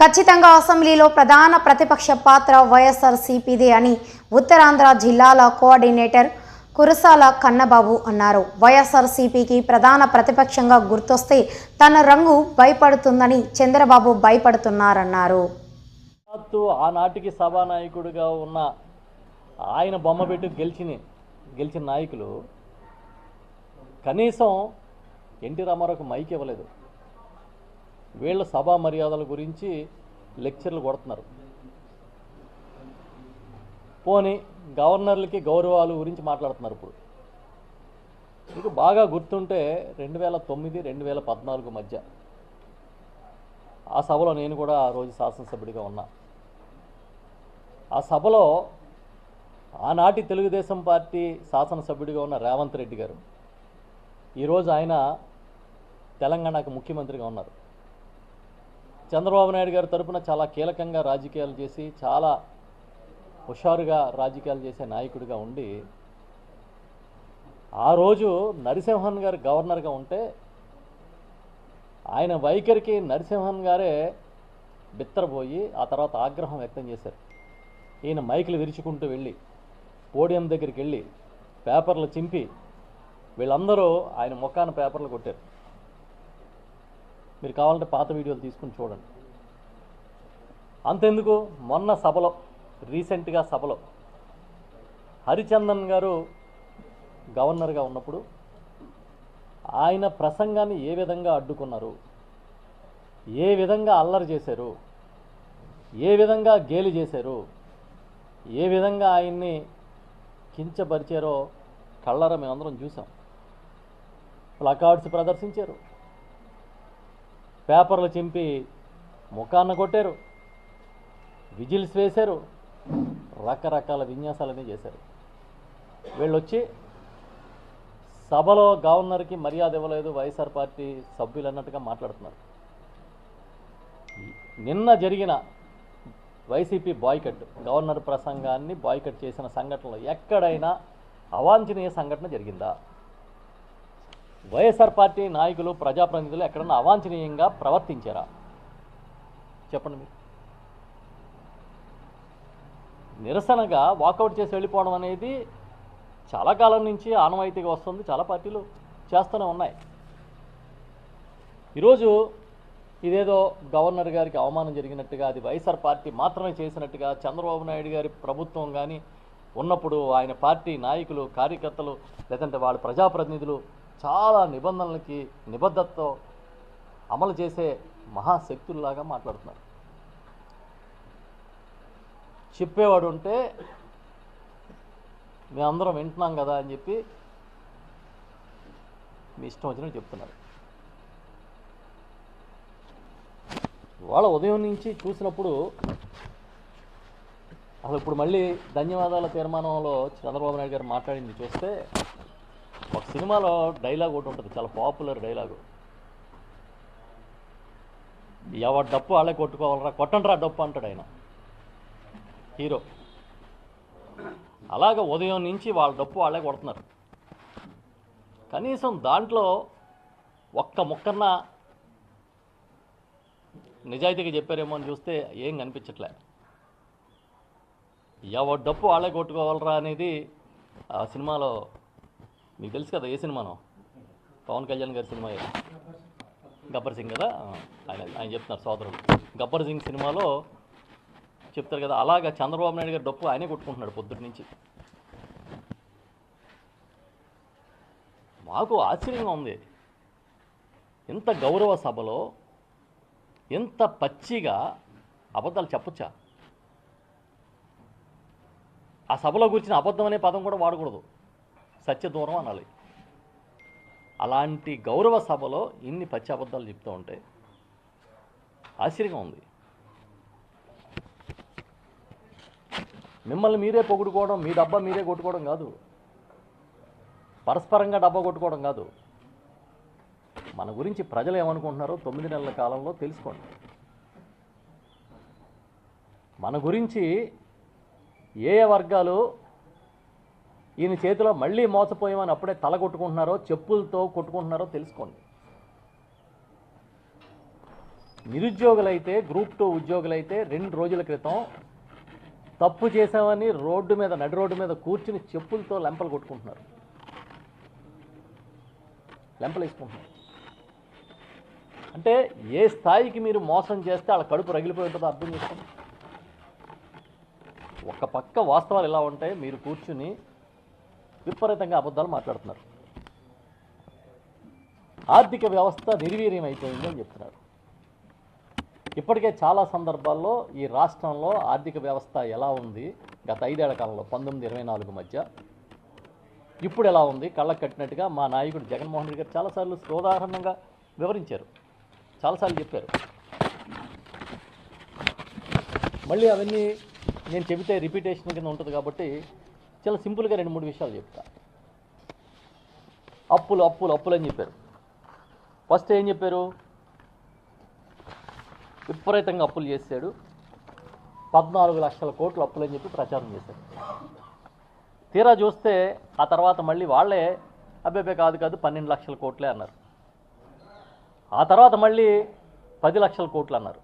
ఖచ్చితంగా అసెంబ్లీలో ప్రధాన ప్రతిపక్ష పాత్ర వైఎస్ఆర్ సిపిదే అని ఉత్తరాంధ్ర జిల్లాల కోఆర్డినేటర్ కురసాల కన్నబాబు అన్నారు. వైఎస్ఆర్ సిపికి ప్రధాన ప్రతిపక్షంగా గుర్తొస్తే తన రంగు భయపడుతుందని చంద్రబాబు భయపడుతున్నారన్నారు. ఆనాటికి సభానాయకుడిగా ఉన్న ఆయన బొమ్మ పెట్టి గెలిచిన గెలిచిన నాయకులు కనీసం ఎన్టీ రామారావుకు మైక్ ఇవ్వలేదు. వీళ్ళ సభా మర్యాదల గురించి లెక్చర్లు కొడుతున్నారు. పోని గవర్నర్లకి గౌరవాలు గురించి మాట్లాడుతున్నారు ఇప్పుడు. మీకు బాగా గుర్తుంటే రెండు వేల తొమ్మిది రెండు వేల పద్నాలుగు మధ్య ఆ సభలో నేను కూడా ఆ రోజు శాసనసభ్యుడిగా ఉన్నా. ఆ సభలో ఆనాటి తెలుగుదేశం పార్టీ శాసనసభ్యుడిగా ఉన్న రేవంత్ రెడ్డి గారు ఈరోజు ఆయన తెలంగాణకు ముఖ్యమంత్రిగా ఉన్నారు. చంద్రబాబు నాయుడు గారి తరపున చాలా కీలకంగా రాజకీయాలు చేసి చాలా హుషారుగా రాజకీయాలు చేసే నాయకుడిగా ఉండి ఆ రోజు నరసింహన్ గారు గవర్నర్గా ఉంటే ఆయన వైఖరికి నరసింహన్ గారే బిత్తరపోయి ఆ తర్వాత ఆగ్రహం వ్యక్తం చేశారు. ఈయన మైకులు విరుచుకుంటూ వెళ్ళి పోడియం దగ్గరికి వెళ్ళి పేపర్లు చింపి వీళ్ళందరూ ఆయన ముఖాన పేపర్లు కొట్టారు. మీరు కావాలంటే పాత వీడియోలు తీసుకుని చూడండి. అంతెందుకు? మొన్న సభలో రీసెంట్గా సభలో హరిచందన్ గారు గవర్నర్గా ఉన్నప్పుడు ఆయన ప్రసంగాన్ని ఏ విధంగా అడ్డుకున్నారు? ఏ విధంగా అల్లరి చేశారు? ఏ విధంగా గేలి చేశారు? ఏ విధంగా ఆయన్ని కించపరిచారో కళ్ళర మేమందరం చూసాం ప్లకార్డ్స్ ప్రదర్శించారు. పేపర్లు చింపి ముఖాన్న కొట్టారు. విజిల్స్ వేశారు. రకరకాల విన్యాసాలన్నీ చేశారు. వీళ్ళు వచ్చి సభలో గవర్నర్కి మర్యాద ఇవ్వలేదు. వైఎస్ఆర్ పార్టీ సభ్యులు అన్నట్టుగా మాట్లాడుతున్నారు. నిన్న జరిగిన వైసీపీ బాయ్కట్ గవర్నర్ ప్రసంగాన్ని బాయ్కట్ చేసిన సంఘటనలో ఎక్కడైనా అవాంఛనీయ సంఘటన జరిగిందా? వైఎస్ఆర్ పార్టీ నాయకులు ప్రజాప్రతినిధులు ఎక్కడన్నా అవాంఛనీయంగా ప్రవర్తించారా? చెప్పండి మీరు. నిరసనగా వాకౌట్ చేసి వెళ్ళిపోవడం అనేది చాలా కాలం నుంచి ఆనవాయితీగా వస్తుంది. చాలా పార్టీలు చేస్తూనే ఉన్నాయి. ఈరోజు ఇదేదో గవర్నర్ గారికి అవమానం జరిగినట్టుగా అది వైఎస్ఆర్ పార్టీ మాత్రమే చేసినట్టుగా చంద్రబాబు నాయుడు గారి ప్రభుత్వం కానీ ఉన్నప్పుడు ఆయన పార్టీ నాయకులు కార్యకర్తలు లేదంటే వాళ్ళ ప్రజాప్రతినిధులు చాలా నిబంధనలకి నిబద్ధతతో అమలు చేసే మహాశక్తుల్లాగా మాట్లాడుతున్నారు. చెప్పేవాడు ఉంటే మేమందరం వింటున్నాం కదా అని చెప్పి మీ ఇష్టం వచ్చినట్టు చెప్తున్నారు. వాళ్ళ ఉదయం నుంచి చూసినప్పుడు అసలు ఇప్పుడు మళ్ళీ ధన్యవాదాల తీర్మానంలో చంద్రబాబు నాయుడు గారు మాట్లాడింది చూస్తే ఒక సినిమాలో డైలాగ్ ఒకటి ఉంటుంది చాలా పాపులర్ డైలాగు. ఎవరి డప్పు వాళ్ళే కొట్టుకోవాలరా కొట్టండిరా డప్పు అంటాడు ఆయన. హీరో. అలాగ ఉదయం నుంచి వాళ్ళ డప్పు వాళ్ళే కొడుతున్నారు. కనీసం దాంట్లో ఒక్క ముక్కన్న నిజాయితీగా చెప్పారేమో అని చూస్తే ఏం కనిపించట్లే. ఎవరి డప్పు వాళ్ళే కొట్టుకోవాలరా అనేది ఆ సినిమాలో మీకు తెలుసు కదా ఏ సినిమానో? పవన్ కళ్యాణ్ గారి సినిమా గబ్బర్ సింగ్ కదా? ఆయన ఆయన చెప్తున్నారు సోదరుడు. గబ్బర్ సింగ్ సినిమాలో చెప్తారు కదా అలాగా చంద్రబాబు నాయుడు గారు డప్పు ఆయనే కొట్టుకుంటున్నాడు పొద్దుటి నుంచి. మాకు ఆశ్చర్యంగా ఉంది. ఇంత గౌరవ సభలో ఇంత పచ్చిగా అబద్ధాలు చెప్పొచ్చా? ఆ సభలో కూర్చిన అబద్ధం అనే పదం కూడా వాడకూడదు. సత్య దూరం అనాలి. అలాంటి గౌరవ సభలో ఇన్ని పచ్చి అబద్ధాలు చెప్తూ ఉంటే ఆశ్చర్యంగా ఉంది. మిమ్మల్ని మీరే పొగుడుకోవడం మీ డబ్బా మీరే కొట్టుకోవడం కాదు. పరస్పరంగా డబ్బా కొట్టుకోవడం కాదు. మన గురించి ప్రజలు ఏమనుకుంటున్నారో తొమ్మిది నెలల కాలంలో తెలుసుకోండి. మన గురించి ఏ ఏ వర్గాలు ఈయన చేతిలో మళ్ళీ మోసపోయామని అప్పుడే తల కొట్టుకుంటున్నారో చెప్పులతో కొట్టుకుంటున్నారో తెలుసుకోండి. నిరుద్యోగులైతే గ్రూప్ టూ ఉద్యోగులైతే రెండు రోజుల క్రితం తప్పు చేశామని రోడ్డు మీద నడి రోడ్డు మీద కూర్చుని చెప్పులతో లెంపలు కొట్టుకుంటున్నారు. లెంపలు వేసుకుంటున్నారు. అంటే ఏ స్థాయికి మీరు మోసం చేస్తే వాళ్ళ కడుపు రగిలిపోయి ఉంటుందో అర్థం చేసుకోండి. ఒక పక్క వాస్తవాలు ఎలా ఉంటాయి మీరు కూర్చుని విపరీతంగా అబద్ధాలు మాట్లాడుతున్నారు. ఆర్థిక వ్యవస్థ నిర్వీర్యం అయిపోయింది అని చెప్తున్నారు. ఇప్పటికే చాలా సందర్భాల్లో ఈ రాష్ట్రంలో ఆర్థిక వ్యవస్థ ఎలా ఉంది? గత ఐదేళ్ళ కాలంలో పంతొమ్మిది ఇరవై నాలుగు మధ్య ఇప్పుడు ఎలా ఉంది? కళ్ళకు కట్టినట్టుగా మా నాయకుడు జగన్మోహన్ రెడ్డి గారు చాలాసార్లు ఉదాహరణంగా వివరించారు. చాలాసార్లు చెప్పారు. మళ్ళీ అవన్నీ నేను చెబితే రిపీటేషన్ కింద ఉంటుంది కాబట్టి చాలా సింపుల్గా రెండు మూడు విషయాలు చెప్తా. అప్పులు అప్పులు అప్పులు అని చెప్పారు. ఫస్ట్ ఏం చెప్పారు? విపరీతంగా అప్పులు చేశాడు. పద్నాలుగు లక్షల కోట్లు అప్పులు అని చెప్పి ప్రచారం చేశారు తీరా చూస్తే ఆ తర్వాత మళ్ళీ వాళ్ళే అబ్బాయి కాదు కాదు పన్నెండు లక్షల కోట్లే అన్నారు. ఆ తర్వాత మళ్ళీ పది లక్షల కోట్లు అన్నారు.